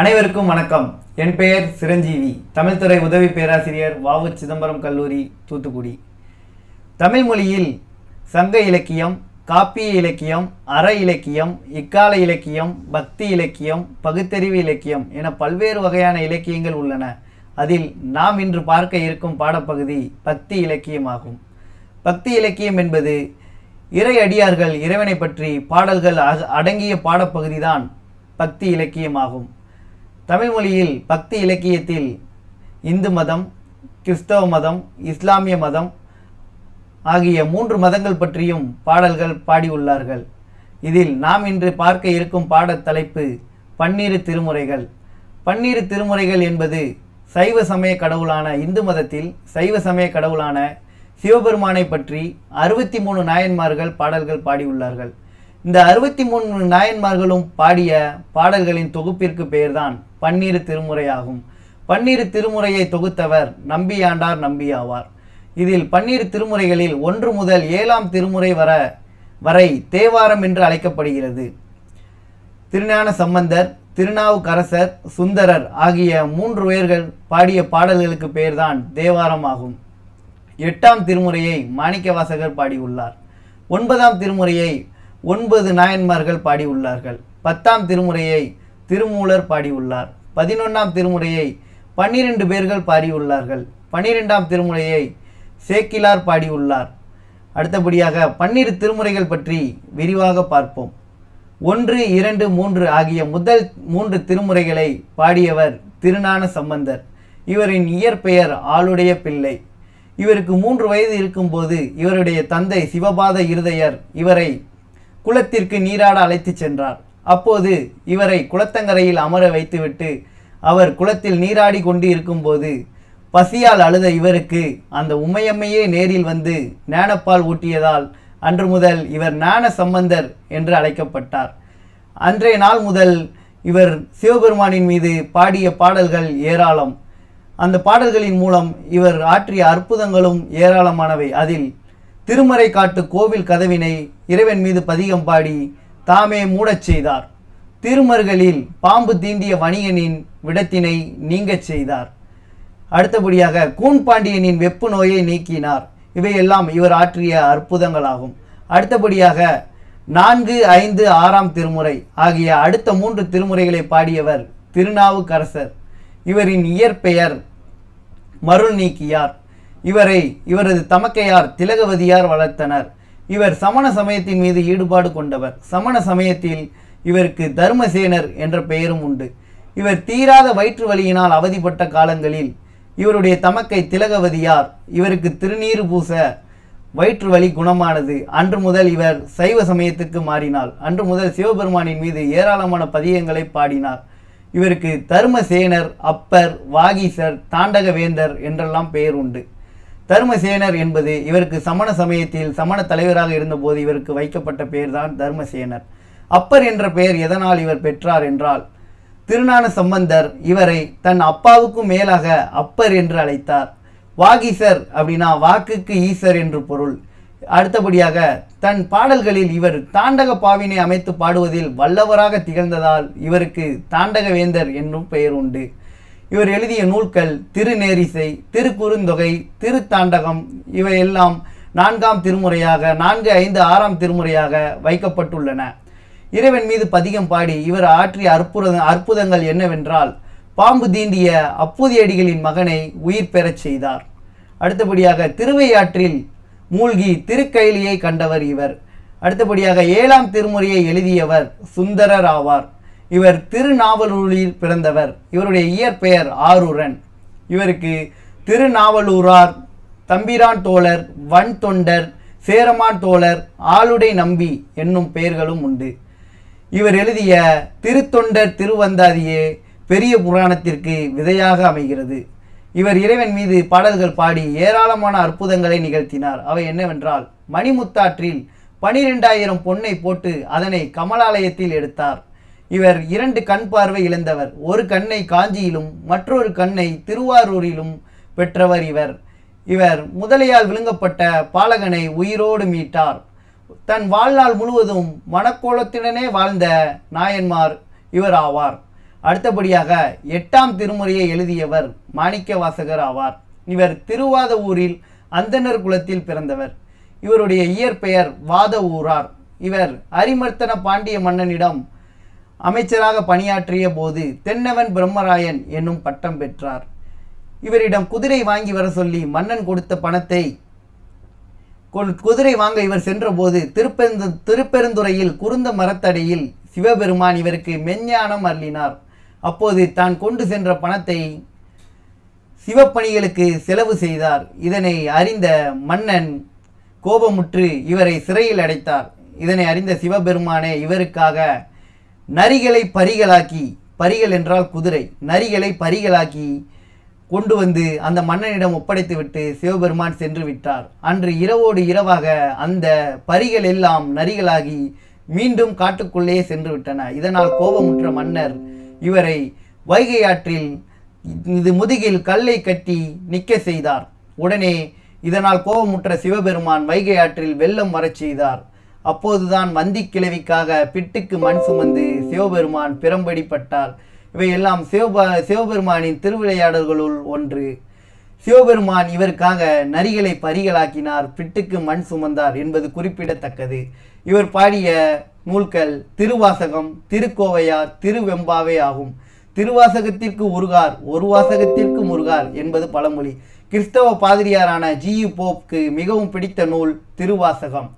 அனைவருக்கும் வணக்கம். என் பெயர் சிரஞ்சீவி. தமிழ்துறை உதவி பேராசிரியர் வாவு சிதம்பரம் கல்லூரி தூத்துக்குடி. தமிழ் மொழியில் சங்க இலக்கியம் காப்பிய இலக்கியம் அற இலக்கியம் இக்கால இலக்கியம் பக்தி இலக்கியம் பகுத்தறிவு இலக்கியம் என பல்வேறு வகையான இலக்கியங்கள் உள்ளன. அதில் நாம் இன்று பார்க்க இருக்கும் பாடப்பகுதி பக்தி இலக்கியமாகும் பக்தி இலக்கியம் என்பது இறை அடியார்கள் இறைவனை பற்றி பாடல்கள் அடங்கிய பாடப்பகுதிதான் பக்தி இலக்கியமாகும் தமிழ்மொழியில் பக்தி இலக்கியத்தில் இந்து மதம் கிறிஸ்தவ மதம் இஸ்லாமிய மதம் ஆகிய மூன்று மதங்கள் பற்றியும் பாடல்கள் பாடியுள்ளார்கள். இதில் நாம் இன்று பார்க்க இருக்கும் பாடத் தலைப்பு பன்னிரு திருமுறைகள். பன்னிரு திருமுறைகள் என்பது சைவ சமய கடவுளான இந்து மதத்தில் சைவ சமய கடவுளான சிவபெருமானை பற்றி அறுபத்தி மூணு நாயன்மார்கள் பாடல்கள் பாடியுள்ளார்கள். இந்த அறுபத்தி மூணு நாயன்மார்களும் பாடிய பாடல்களின் தொகுப்பிற்கு பெயர்தான் பன்னிரு திருமுறை ஆகும் பன்னிரு திருமுறையை தொகுத்தவர் நம்பியாண்டார் நம்பி ஆவார் இதில் பன்னிரு திருமுறைகளில் ஒன்று முதல் ஏழாம் திருமுறை வர வரை தேவாரம் என்று அழைக்கப்படுகிறது. திருஞான சம்பந்தர் திருநாவுக்கரசர் சுந்தரர் ஆகிய மூன்று பேர்கள் பாடிய பாடல்களுக்கு பெயர்தான் தேவாரம் ஆகும். எட்டாம் திருமுறையை மாணிக்கவாசகர் பாடியுள்ளார். ஒன்பதாம் திருமுறையை ஒன்பது நாயன்மார்கள் பாடியுள்ளார்கள். பத்தாம் திருமுறையை திருமூலர் பாடியுள்ளார். பதினொன்றாம் திருமுறையை பன்னிரெண்டு பேர்கள் பாடியுள்ளார்கள். பன்னிரெண்டாம் திருமுறையை சேக்கிலார் பாடியுள்ளார். அடுத்தபடியாக பன்னிரு திருமுறைகள் பற்றி விரிவாக பார்ப்போம். ஒன்று இரண்டு மூன்று ஆகிய முதல் மூன்று திருமுறைகளை பாடியவர் திருநான சம்பந்தர். இவரின் இயற்பெயர் ஆளுடைய பிள்ளை. இவருக்கு மூன்று வயது இருக்கும்போது இவருடைய தந்தை சிவபாத இருதயர் இவரை குளத்திற்கு நீராட அழைத்துச் சென்றார். அப்போது இவரை குளத்தங்கரையில் அமர வைத்துவிட்டு அவர் குளத்தில் நீராடி கொண்டு இருக்கும்போது பசியால் அழுத இவருக்கு அந்த உமையம்மையே நேரில் வந்து ஞானப்பால் ஊட்டியதால் அன்று முதல் இவர் ஞான சம்பந்தர் என்று அழைக்கப்பட்டார். அன்றைய நாள் முதல் இவர் சிவபெருமானின் மீது பாடிய பாடல்கள் ஏராளம். அந்த பாடல்களின் மூலம் இவர் ஆற்றிய அற்புதங்களும் ஏராளமானவை. அதில் திருமறை காட்டு கோவில் கதவினை இறைவன் மீது பதிகம் பாடி தாமே மூடச் செய்தார். திருமருகளில் பாம்பு தீண்டிய வணிகனின் விடத்தினை நீங்கச் செய்தார். அடுத்தபடியாக கூன் பாண்டியனின் வெப்பு நோயை நீக்கினார். இவையெல்லாம் இவர் ஆற்றிய அற்புதங்களாகும். அடுத்தபடியாக நான்கு ஐந்து ஆறாம் திருமுறை ஆகிய அடுத்த மூன்று திருமுறைகளை பாடியவர் திருநாவுக்கரசர். இவரின் இயற்பெயர் மருள் நீக்கியார். இவரை இவரது தமக்கையார் திலகவதியார் வளர்த்தனர். இவர் சமண சமயத்தின் மீது ஈடுபாடு கொண்டவர். சமண சமயத்தில் இவருக்கு தர்மசேனர் என்ற பெயரும் உண்டு. இவர் தீராத வயிற்று வலியினால் அவதிப்பட்ட காலங்களில் இவருடைய தமக்கை திலகவதியார் இவருக்கு திருநீறு பூச வயிற்று வலி குணமானது. அன்று முதல் இவர் சைவ சமயத்துக்கு மாறினார். அன்று முதல் சிவபெருமானின் மீது ஏராளமான பதியங்களை பாடினார். இவருக்கு தர்மசேனர் அப்பர் வாகீசர் தாண்டகவேந்தர் என்றெல்லாம் பெயர் உண்டு. தர்மசேனர் என்பது இவருக்கு சமண சமயத்தில் சமண தலைவராக இருந்தபோது இவருக்கு வைக்கப்பட்ட பெயர்தான் தர்மசேனர். அப்பர் என்ற பெயர் எதனால் இவர் பெற்றார் என்றால் திருநான சம்பந்தர் இவரை தன் அப்பாவுக்கும் மேலாக அப்பர் என்று அழைத்தார். வாகீசர் அப்படின்னா வாக்குக்கு ஈசர் என்று பொருள். அடுத்தபடியாக தன் பாடல்களில் இவர் தாண்டக பாவினை அமைத்து பாடுவதில் வல்லவராக திகழ்ந்ததால் இவருக்கு தாண்டகவேந்தர் என்னும் பெயர் உண்டு. இவர் எழுதிய நூல்கள் திருநேரிசை திருக்குறுந்தொகை திருத்தாண்டகம் இவையெல்லாம் நான்காம் திருமுறையாக நான்கு ஐந்து ஆறாம் திருமுறையாக வைக்கப்பட்டுள்ளன. இறைவன் மீது பதிகம் பாடி இவர் ஆற்றிய அற்புத அற்புதங்கள் என்னவென்றால் பாம்பு தீண்டிய அப்பூதியடிகளின் மகனை உயிர் பெறச் செய்தார். அடுத்தபடியாக திருவையாற்றில் மூழ்கி திருக்கைலியை கண்டவர் இவர். அடுத்தபடியாக ஏழாம் திருமுறையை எழுதியவர் சுந்தரர் ஆவார். இவர் திருநாவலூரில் பிறந்தவர். இவருடைய இயற்பெயர் ஆரூரன். இவருக்கு திருநாவலூரார் தம்பிரான் தோழர் வன் தொண்டர் சேரமான் தோழர் ஆளுடை நம்பி என்னும் பெயர்களும் உண்டு. இவர் எழுதிய திருத்தொண்டர் திருவந்தாதியே பெரிய புராணத்திற்கு விதையாக அமைகிறது. இவர் இறைவன் மீது பாடல்கள் பாடி ஏராளமான அற்புதங்களை நிகழ்த்தினார். அவை என்னவென்றால் மணிமுத்தாற்றில் பனிரெண்டாயிரம் பொன்னை போட்டு அதனை கமலாலயத்தில் எடுத்தார். இவர் இரண்டு கண் பார்வை இழந்தவர். ஒரு கண்ணை காஞ்சியிலும் மற்றொரு கண்ணை திருவாரூரிலும் பெற்றவர் இவர். இவர் முதலையால் விழுங்கப்பட்ட பாலகனை உயிரோடு மீட்டார். தன் வாழ்நாள் முழுவதும் மனக்கோலத்துடனே வாழ்ந்த நாயன்மார் இவர் ஆவார். அடுத்தபடியாக எட்டாம் திருமுறையை எழுதியவர் மாணிக்க வாசகர் ஆவார். இவர் திருவாத ஊரில் அந்தனர் குலத்தில் பிறந்தவர். இவருடைய இயற்பெயர் வாத ஊரார் இவர் அரிமர்த்தன பாண்டிய மன்னனிடம் அமைச்சராக பணியாற்றிய போது தென்னவன் பிரம்மராயன் என்னும் பட்டம் பெற்றார். இவரிடம் குதிரை வாங்கி வர சொல்லி மன்னன் கொடுத்த பணத்தை குதிரை வாங்க இவர் சென்றபோது திருப்பெருந்து திருப்பெருந்துறையில் குருந்த மரத்தடையில் சிவபெருமான் இவருக்கு மெஞ்ஞானம் அருளினார். அப்போது தான் கொண்டு சென்ற பணத்தை சிவப்பணிகளுக்கு செலவு செய்தார். இதனை அறிந்த மன்னன் கோபமுற்று இவரை சிறையில் அடைத்தார். இதனை அறிந்த சிவபெருமானே இவருக்காக நரிகளை பரிகளாக்கி பரிகள் என்றால் குதிரை நரிகளை பரிகளாக்கி கொண்டு வந்து அந்த மன்னனிடம் ஒப்படைத்துவிட்டு சிவபெருமான் சென்று விட்டார். அன்று இரவோடு இரவாக அந்த பரிகள் எல்லாம் நரிகளாகி மீண்டும் காட்டுக்குள்ளேயே சென்று விட்டன. இதனால் கோபமுற்ற மன்னர் இவரை வைகை ஆற்றில் இது முதுகில் கல்லை கட்டி நிற்க செய்தார். உடனே இதனால் கோபமுற்ற சிவபெருமான் வைகை ஆற்றில் வெள்ளம் வரச் செய்தார். அப்போதுதான் வந்தி கிழவிக்காக பிட்டுக்கு மண் சுமந்து சிவபெருமான் பிறம்படிப்பட்டார் இவையெல்லாம் சிவப சிவபெருமானின் திருவிளையாடல்களுள் ஒன்று. சிவபெருமான் இவருக்காக நரிகளை பரிகளாக்கினார் பிட்டுக்கு மண் சுமந்தார் என்பது குறிப்பிடத்தக்கது. இவர் பாடிய நூல்கள் திருவாசகம் திருக்கோவையார் திருவெம்பாவே ஆகும். திருவாசகத்திற்கு உருகார் ஒரு வாசகத்திற்கு முருகார் என்பது பழமொழி. கிறிஸ்தவ பாதிரியாரான ஜியு போப்க்கு மிகவும் பிடித்த நூல் திருவாசகம்.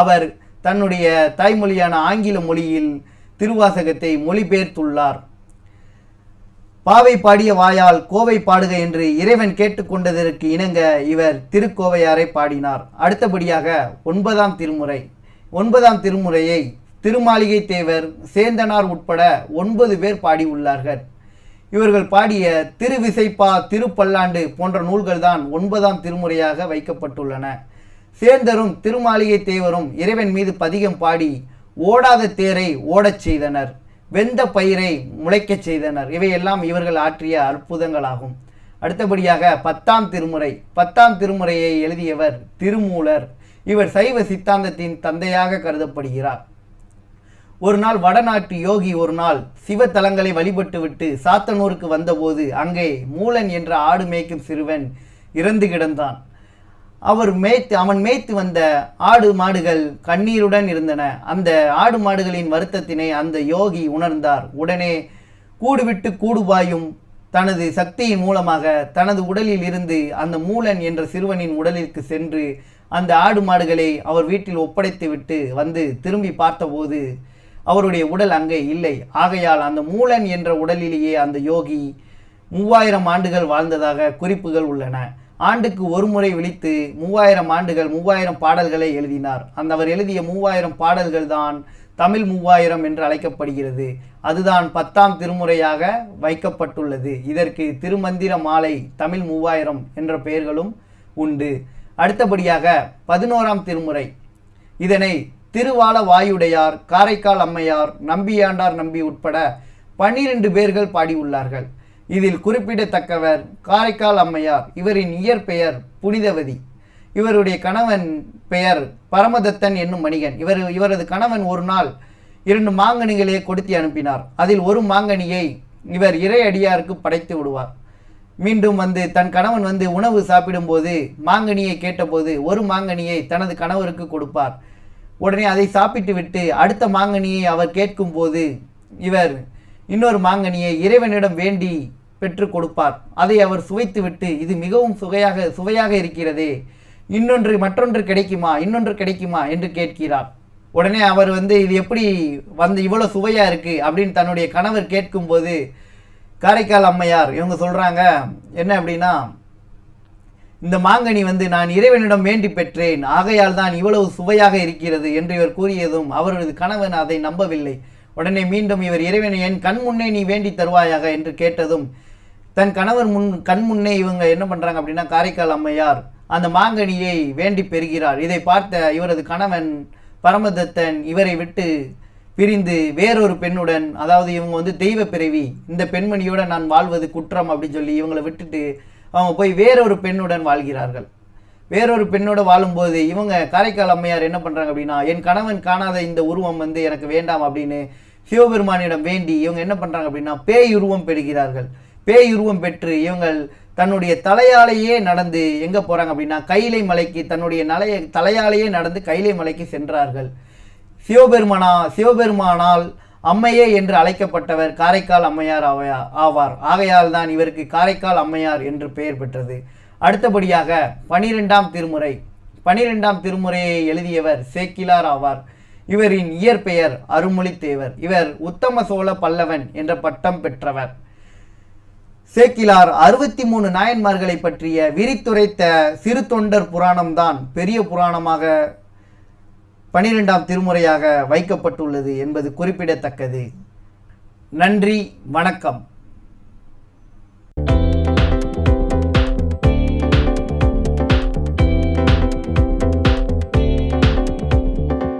அவர் தன்னுடைய தாய்மொழியான ஆங்கில மொழியில் திருவாசகத்தை மொழிபெயர்த்துள்ளார். பாவை பாடிய வாயால் கோவை பாடுக என்று இறைவன் கேட்டுக்கொண்டதற்கு இணங்க இவர் திருக்கோவையாரை பாடினார். அடுத்தபடியாக ஒன்பதாம் திருமுறை. ஒன்பதாம் திருமுறையை திருமாளிகை தேவர் சேந்தனார் உட்பட ஒன்பது பேர் பாடியுள்ளார்கள். இவர்கள் பாடிய திருவிசைப்பா திருப்பல்லாண்டு போன்ற நூல்கள்தான் ஒன்பதாம் திருமுறையாக வைக்கப்பட்டுள்ளன. சேந்தரும் திருமாளிகை தேவரும் இறைவன் மீது பதிகம் பாடி ஓடாத தேரை ஓடச் செய்தனர் வெந்த பயிரை முளைக்கச் செய்தனர். இவையெல்லாம் இவர்கள் ஆற்றிய அற்புதங்களாகும். அடுத்தபடியாக பத்தாம் திருமுறை. பத்தாம் திருமுறையை எழுதியவர் திருமூலர். இவர் சைவ சித்தாந்தத்தின் தந்தையாக கருதப்படுகிறார். ஒரு நாள் வடநாட்டு யோகி ஒரு நாள் சிவத்தலங்களை வழிபட்டுவிட்டு சாத்தனூருக்கு வந்தபோது அங்கே மூலன் என்ற ஆடு மேய்க்கும் சிறுவன் இறந்து கிடந்தான். அவர் மேய்த்து அவன் மேய்த்து வந்த ஆடு மாடுகள் கண்ணீருடன் இருந்தன. அந்த ஆடு மாடுகளின் வருத்தத்தினை அந்த யோகி உணர்ந்தார். உடனே கூடுவிட்டு கூடுபாயும் கூடு தனது சக்தியின் மூலமாக தனது உடலில் இருந்து அந்த மூலன் என்ற சிறுவனின் உடலிற்கு சென்று அந்த ஆடு மாடுகளை அவர் வீட்டில் ஒப்படைத்துவிட்டு வந்து திரும்பி பார்த்தபோது அவருடைய உடல் அங்கே இல்லை. ஆகையால் அந்த மூலன் என்ற உடலிலேயே அந்த யோகி மூவாயிரம் ஆண்டுகள் வாழ்ந்ததாக குறிப்புகள் உள்ளன. ஆண்டுக்கு ஒரு முறை விழித்து மூவாயிரம் ஆண்டுகள் மூவாயிரம் பாடல்களை எழுதினார். அந்த அவர் எழுதிய மூவாயிரம் பாடல்கள் தான் தமிழ் மூவாயிரம் என்று அழைக்கப்படுகிறது. அதுதான் பத்தாம் திருமுறையாக வைக்கப்பட்டுள்ளது. இதற்கு திருமந்திர மாலை தமிழ் மூவாயிரம் என்ற பெயர்களும் உண்டு. அடுத்தபடியாக பதினோராம் திருமுறை. இதனை திருவால வாயுடையார் காரைக்கால் அம்மையார் நம்பியாண்டார் நம்பி உட்பட பன்னிரண்டு பேர்கள் பாடியுள்ளார்கள். இதில் குறிப்பிடத்தக்கவர் காரைக்கால் அம்மையார். இவரின் இயற்பெயர் புனிதவதி. இவருடைய கணவன் பெயர் பரமதத்தன் என்னும் மணிகன். இவர் இவரது கணவன் ஒரு நாள் இரண்டு மாங்கனிகளை கொடுத்து அனுப்பினார். அதில் ஒரு மாங்கனியை இவர் இறை அடியாருக்கு படைத்து விடுவார். மீண்டும் வந்து தன் கணவன் வந்து உணவு சாப்பிடும்போது மாங்கனியை கேட்டபோது ஒரு மாங்கனியை தனது கணவருக்கு கொடுப்பார். உடனே அதை சாப்பிட்டு விட்டு அடுத்த மாங்கனியை அவர் கேட்கும்போது இவர் இன்னொரு மாங்கனியை இறைவனிடம் வேண்டி பெற்று கொடுப்பார். அதை அவர் சுவைத்துவிட்டு இது மிகவும் சுவையாக சுவையாக இருக்கிறதே. இன்னொன்று மற்றொன்று கிடைக்குமா? இன்னொன்று கிடைக்குமா? என்று கேட்கிறார். உடனே அவர் வந்து இது எப்படி வந்து இவ்வளோ சுவையாக இருக்கு? அப்படின்னு தன்னுடைய கணவர் கேட்கும்போது காரைக்கால் அம்மையார் இவங்க சொல்கிறாங்க என்ன அப்படின்னா இந்த மாங்கனி வந்து நான் இறைவனிடம் வேண்டி பெற்றேன். ஆகையால் தான் இவ்வளவு சுவையாக இருக்கிறது என்று இவர் கூறியதும் அவரது கணவன் அதை நம்பவில்லை. உடனே மீண்டும் இவர் இறைவனை என் கண் முன்னே நீ வேண்டி தருவாயாக? என்று கேட்டதும் தன் கணவர் முன் கண் முன்னே இவங்க என்ன பண்ணுறாங்க அப்படின்னா காரைக்கால் அம்மையார் அந்த மாங்கனியை வேண்டி பெறுகிறார். இதை பார்த்த இவரது கணவன் பரமதத்தன் இவரை விட்டு பிரிந்து வேறொரு பெண்ணுடன் அதாவது இவங்க வந்து தெய்வ பிறவி இந்த பெண்மணியோட நான் வாழ்வது குற்றம் அப்படின்னு சொல்லி இவங்களை விட்டுட்டு அவங்க போய் வேறொரு பெண்ணுடன் வாழ்கிறார்கள். வேறொரு பெண்ணோட வாழும்போது இவங்க காரைக்கால் அம்மையார் என்ன பண்ணுறாங்க அப்படின்னா என் கணவன் காணாத இந்த உருவம் வந்து எனக்கு வேண்டாம் அப்படின்னு சிவபெருமானிடம் வேண்டி இவங்க என்ன பண்ணுறாங்க அப்படின்னா பேய் உருவம் பெறுகிறார்கள். பேயுருவம் பெற்று இவங்கள் தன்னுடைய தலையாலேயே நடந்து எங்கே போகிறாங்க அப்படின்னா கைலை மலைக்கு தன்னுடைய நலைய தலையாலேயே நடந்து கைலை மலைக்கு சென்றார்கள். சிவபெருமானா சிவபெருமானால் அம்மையே என்று அழைக்கப்பட்டவர் காரைக்கால் அம்மையார் ஆவையா- ஆவார். ஆகையால் தான் இவருக்கு காரைக்கால் அம்மையார் என்று பெயர் பெற்றது. அடுத்தபடியாக பனிரெண்டாம் திருமுறை பனிரெண்டாம் திருமுறையை எழுதியவர் சேக்கிலார் ஆவார். இவரின் இயற்பெயர் அருள்மொழித்தேவர். இவர் உத்தம சோழ பல்லவன் என்ற பட்டம் பெற்றவர். சேக்கிலார் அறுபத்தி மூணு நாயன்மார்களை பற்றிய விரித்துரைத்த சிறு தொண்டர் புராணம்தான் பெரிய புராணமாக பனிரெண்டாம் திருமுறையாக வைக்கப்பட்டுள்ளது என்பது குறிப்பிடத்தக்கது. நன்றி வணக்கம்.